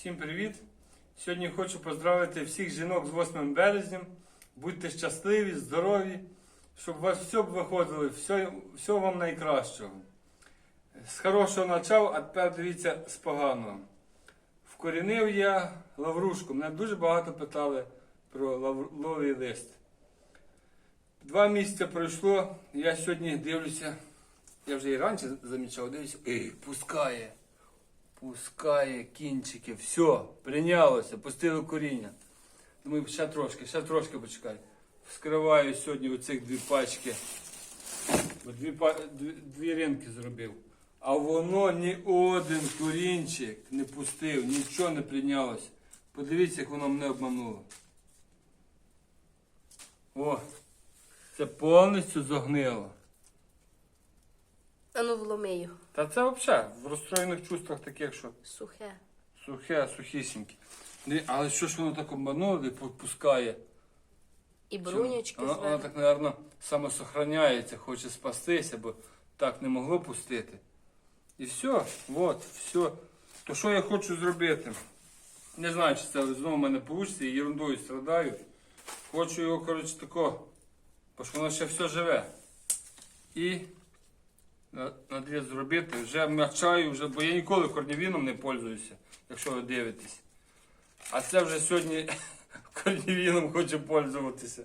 Всім привіт! Сьогодні хочу поздравити всіх жінок з 8 березням. Будьте щасливі, здорові, щоб у вас все виходило, все, все вам найкращого. З хорошого почав, а тепер дивіться з поганого. Вкорінив я лаврушку. Мене дуже багато питали про лавровий лист. Два місяці пройшло, я сьогодні дивлюся, я вже і раніше замічав, дивлюся, ей, пускає. Пускає кінчики, все, прийнялося, пустило коріння. Думаю, ще трошки, ще трошки почекай. Вскриваю сьогодні оцих дві пачки. Дві, дві, дві ринки зробив. А воно ні один корінчик не пустив, нічого не прийнялося. Подивіться, як воно мене обмануло. О, це повністю зогнило. А ну вломи його. Та це взагалі в розстроєних чувствах таких, що Сухе. Сухе, сухісіньке. Ні, Але що ж воно так обмануло і пускає? І брунячки Воно, воно зверху. так, мабуть, самосохраняється, хоче спастися, бо так не могло пустити. І все, от, все. То що я хочу зробити? Не знаю, чи це знову в мене вийде, я ерундою страдаю. Хочу його, коротше, тако, бо ж воно ще все живе. І на, на зробити. Вже м'ячаю, вже, бо я ніколи корнівіном не пользуюся, якщо ви дивитесь. А це вже сьогодні корнівіном хочу пользуватися.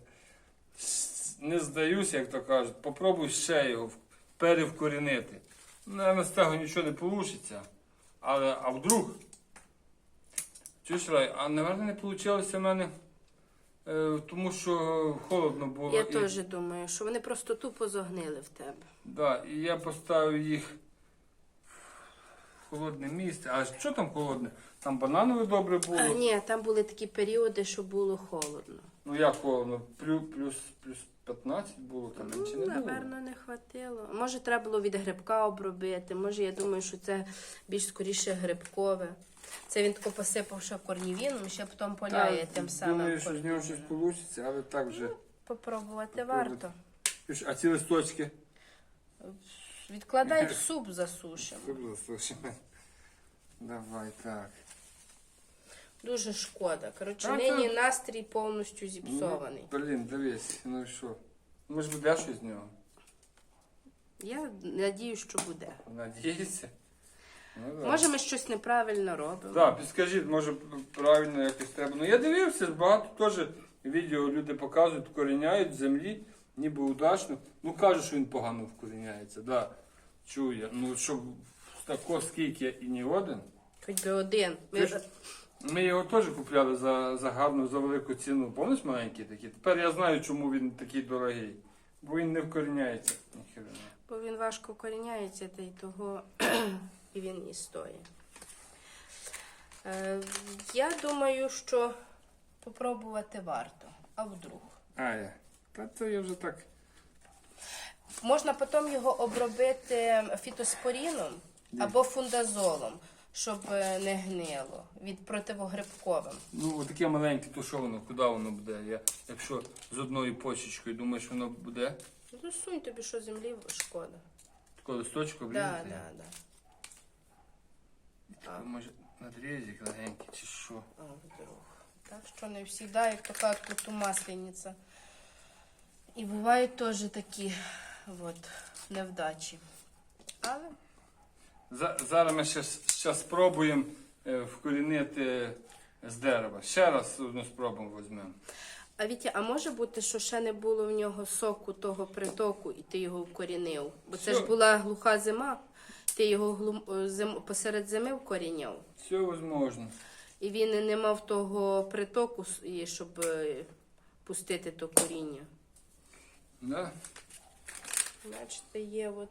Не здаюся, як то кажуть. Попробуй ще його перевкорінити. Наверно, з цього нічого не вийде. Але а вдруг? Чуєш, Рай, а напевно не вийшло в мене, тому що холодно було. Я і- теж думаю, що вони просто тупо зогнили в тебе. Да, і я поставив їх в холодне місце. А що там холодне? Там бананове добре було. А, ні, там були такі періоди, що було холодно. Ну як холодно? Плюс, плюс, плюс 15 було там чи Ну, не було? напевно, не хватило. Може, треба було від грибка обробити. Може, я думаю, що це більш скоріше грибкове. Це він тако посипав ще корнівіном, ще потім поляє тим самим. Думаю, що з нього щось вийде, але так вже. Попробувати варто. А ці листочки? Відкладай в суп засушимо. Слушай. Давай так. Дуже шкода. Коротше, нині та. настрій повністю зіпсований. Ну, блін, дивись, ну і що? Може буде щось з нього? Я надію, що буде. Надіється. Ну, да. Може, ми щось неправильно робимо. Так, підскажіть, може правильно якось треба. Ну я дивився, багато теж відео люди показують, вкоріняють з землі, ніби удачно. Ну кажуть, що він погано вкоріняється. Да, чую я. Ну щоб тако скільки і ні один. Хоч би один. Ми... Ти ж- Ми його теж купляли за, за гарну, за велику ціну. Помниш маленький такий? Тепер я знаю, чому він такий дорогий. Бо він не вкоріняється. Ніхера. Бо він важко коріняється, та й того і він і стоїть. Е, я думаю, що попробувати варто. А вдруг? А я. Та то я вже так. Можна потім його обробити фітоспоріном або фундазолом, щоб е, не гнило від противогрибковим. Ну, отаке маленьке, то що воно, куди воно буде? Я, якщо з одною почечкою, думаєш, воно буде? Ну, сунь тобі, що землі шкода. Таке листочко Так, влізти? так, так. Може, надрізик легенький чи що? А, вдруг. Так що не завжди, як то кажуть, тут маслениця. І бувають теж такі от, невдачі. Але За, зараз ми ще, ще спробуємо е, вкорінити з дерева. Ще раз одну спробу візьмемо. а Вітя, а може бути, що ще не було в нього соку того притоку, і ти його вкорінив? Бо це ж була глуха зима, ти його глум- зим... посеред зими вкоріняв. Все можливо. І він не мав того притоку, щоб е, пустити то коріння. Да? Бачите, є от,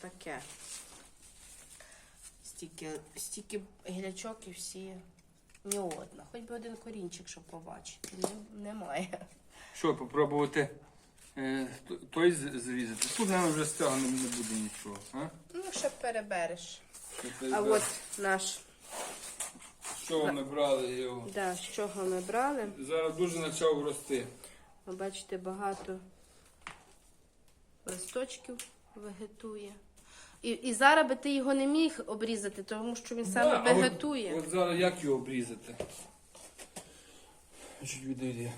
таке. Стільки, стільки гілячок і всі ні одна. Хоч би один корінчик, щоб побачити. Немає. Що, попробувати е, той зрізати? Тут, мабуть, вже з цього не, буде нічого. А? Ну, ще перебереш. А от наш, Що ми брали його? да, з чого ми брали. Зараз дуже почав рости. Ви бачите, багато листочків вегетує. І, і зараз би ти його не міг обрізати, тому що він саме Да, а от- От, зараз як його обрізати? Чуть відійде.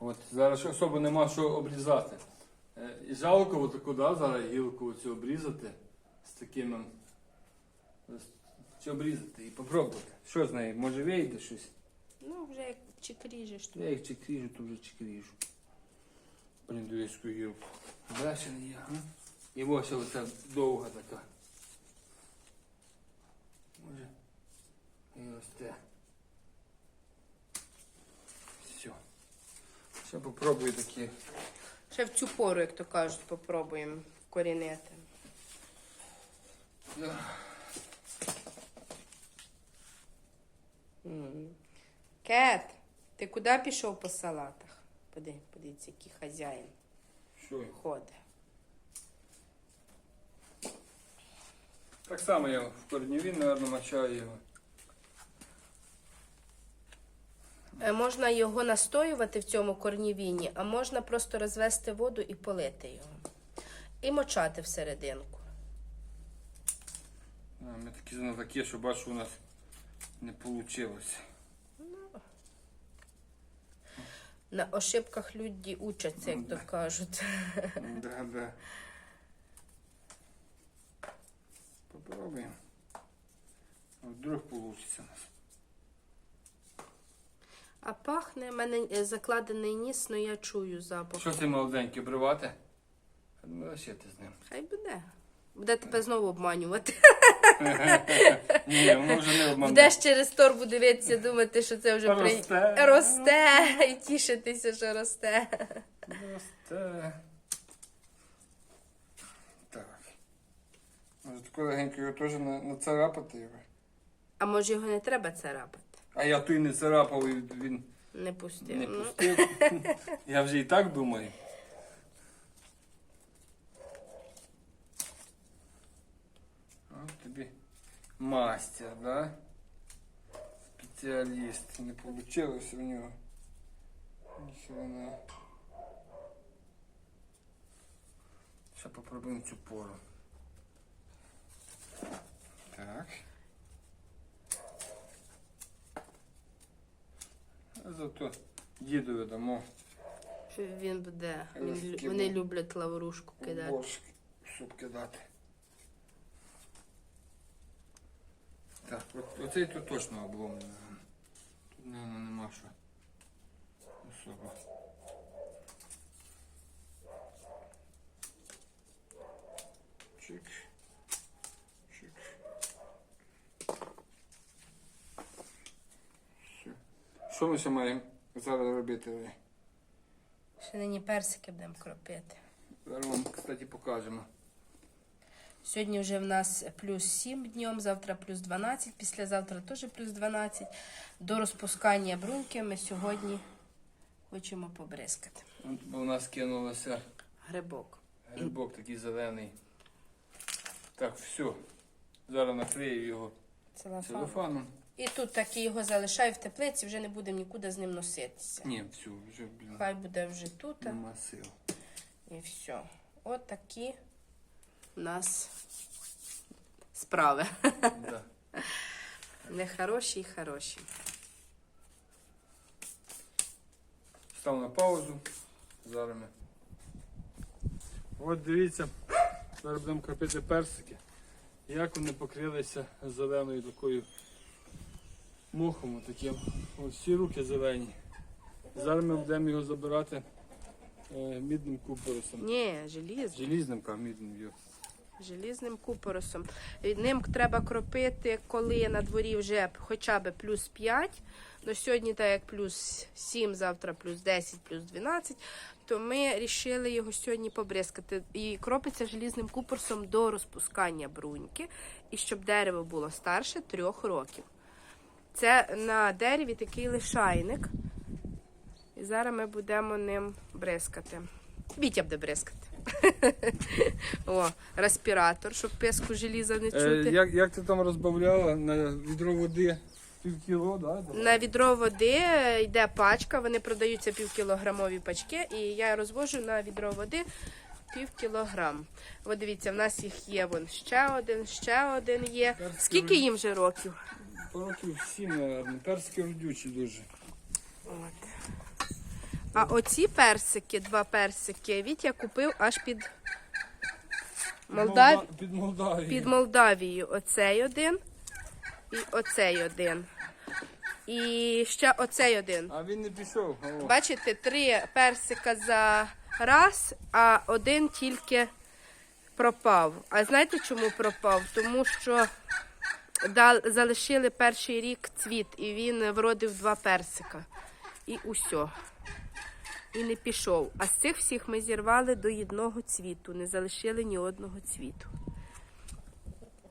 От, зараз особо нема що обрізати. Е, І жалко отаку, да, зараз гілку цю обрізати з таким. ем, Чи обрізати і попробувати. Що з нею? Може вийде щось? Ну, вже як чикріжеш тут. Я їх чекріжу, то вже чекріжу. Блін, дивись гілку. Далі не я, а? І ось оця довга така. Може. І ось те. Все. Ще попробую такі. Ще в цю пору, як то кажуть, попробуємо вкорінити. М. Кет, ти куди пішов по салатах? Поди, подивіться, який хазяїн Що? ходить. Так само я в корніві, мабуть, мачаю його. Е, Можна його настоювати в цьому корнівіні, а можна просто розвести воду і полити його. І мочати всерединку. Ми такі знатоки, що бачу, у нас не вийшло. На ошибках люди учаться, як то кажуть. Да, да. Попробуем. А Вдруг получится у нас. А пахне, в мене е, закладений ніс, але я чую запах. Що ти молоденький обривати? Ну, лишити з ним. Хай буде. Буде тебе знову обманювати. Ні, воно вже не обманує. Будеш через торбу дивитися, думати, що це вже при... росте. росте. І тішитися, що росте. Росте. Так. Може тако легенько його теж нацарапати його. А може його не треба царапати? А я той не царапав, і він Не пустив. не Ну, пустив. Я вже і так думаю. От тобі мастер, да? Спеціаліст. Не вийшло у нього. Ніхрена. Ще попробуємо цю пору. Так. А Зато дідові дамо. що він буде. Він, Розкину. вони люблять лаврушку кидати. Борщ в суп кидати. Так, от, оцей тут точно обломлений. Тут, мабуть, нема що особо. Що ми ще маємо зараз робити? Ще нині персики будемо кропити. Зараз вам, кстати, покажемо. Сьогодні вже в нас плюс 7 днем, завтра плюс 12, післязавтра теж плюс 12. До розпускання бруньки ми сьогодні хочемо побризкати. От у нас кинулося Грибок. грибок такий зелений. Так, все. Зараз накрию його Целофан. целофаном. І тут так і його залишаю в теплиці, вже не будемо нікуди з ним носитися. Ні, все, вже, блін, Хай буде вже тут. нема сил. І все. От такі у нас справи. Да. Не хороші і хороші. Став на паузу. Зараз ми. От дивіться, зараз будемо кропити персики. Як вони покрилися зеленою такою мохом таким. Ось всі руки зелені. Зараз ми будемо його забирати е, мідним купоросом. Ні, желізний. Желізним ка мідним його. Желізним купоросом. І Ним треба кропити, коли на дворі вже хоча б плюс 5. Ну, сьогодні так як плюс 7, завтра плюс 10, плюс 12, то ми вирішили його сьогодні побризкати. І кропиться желізним купорсом до розпускання бруньки, і щоб дерево було старше 3 років. Це на дереві такий лишайник. І зараз ми будемо ним бризкати. Вітя буде бризкати. О, респіратор, щоб писку желіза не Е, як, як ти там розбавляла на відро води пів кіло, да? На відро води йде пачка, вони продаються півкілограмові пачки, і я розвожу на відро води пів кілограм. От дивіться, в нас їх є вон ще один, ще один є. Скільки їм вже років? Років всі, мабуть. Персики родючі дуже. От. А оці персики, два персики, Вітя купив аж під Молдав... Під Молдавією. під Молдавією. Оцей один і оцей один. І ще оцей один. А він не пішов. О. Бачите, три персика за раз, а один тільки пропав. А знаєте, чому пропав? Тому що залишили перший рік цвіт, і він вродив два персика. І усьо. І не пішов. А з цих всіх ми зірвали до одного цвіту, не залишили ні одного цвіту.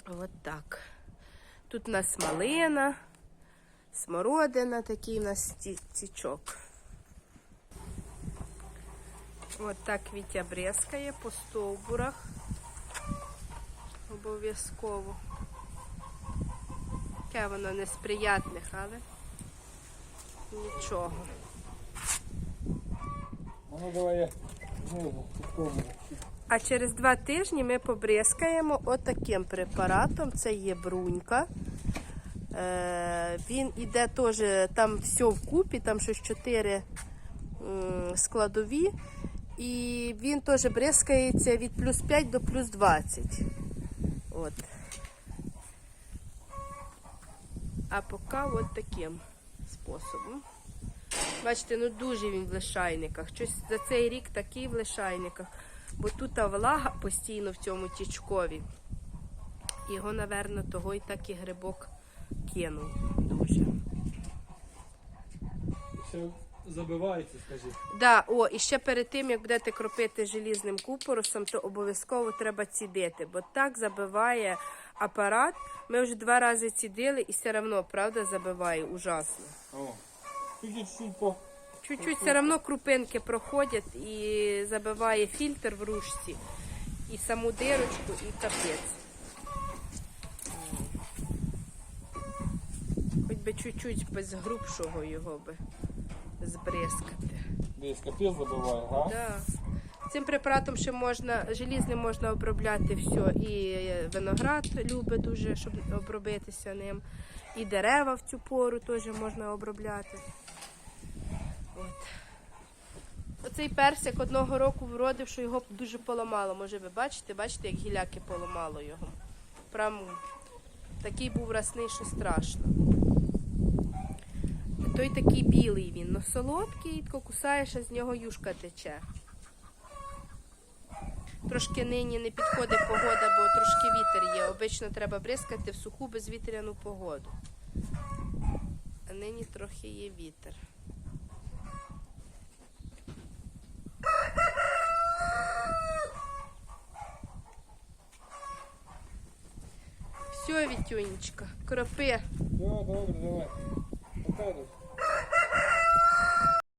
От так. Тут у нас малина, смородина, такий у нас цічок. От так Вітя брязкає по стовбурах. Обов'язково. Таке воно не з приятних, але нічого. А ну давай. А через два тижні ми побризкаємо отаким препаратом. Це є брунька. Е, він іде теж, там все вкупі, там щось 4 складові. І він теж бризкається від плюс 5 до плюс 20. От. А поки от таким способом. Бачите, ну дуже він в лишайниках. Щось за цей рік такий в лишайниках. Бо тут та влага постійно в цьому тічкові. Його, напевно, того і так і грибок кинув дуже. Ще забивається, скажи. Да, о, і ще перед тим, як будете кропити желізним купоросом, то обов'язково треба цідити, бо так забиває апарат. Ми вже два рази цідили і все одно, правда, забиває ужасно. О. По. Чуть-чуть все одно крупинки проходять і забиває фільтр в ручці, і саму дирочку, і капець. Хоч би чуть-чуть без грубшого його би збризкати. Десь капець забиває, га? Да. Цим препаратом ще можна, желізним можна обробляти все. І виноград любить дуже, щоб обробитися ним. І дерева в цю пору теж можна обробляти. От. Оцей персик одного року вродив, що його дуже поламало. Може ви бачите, бачите, як гіляки поламало його. Прям такий був росний, що страшно. Той такий білий він, но солодкий, кусаєш, а з нього юшка тече. Трошки нині не підходить погода, бо трошки вітер є. Обично треба бризкати в суху безвітряну погоду. А нині трохи є вітер. Все, Вітюнечка, кропи. Да, добре, давай. Пока.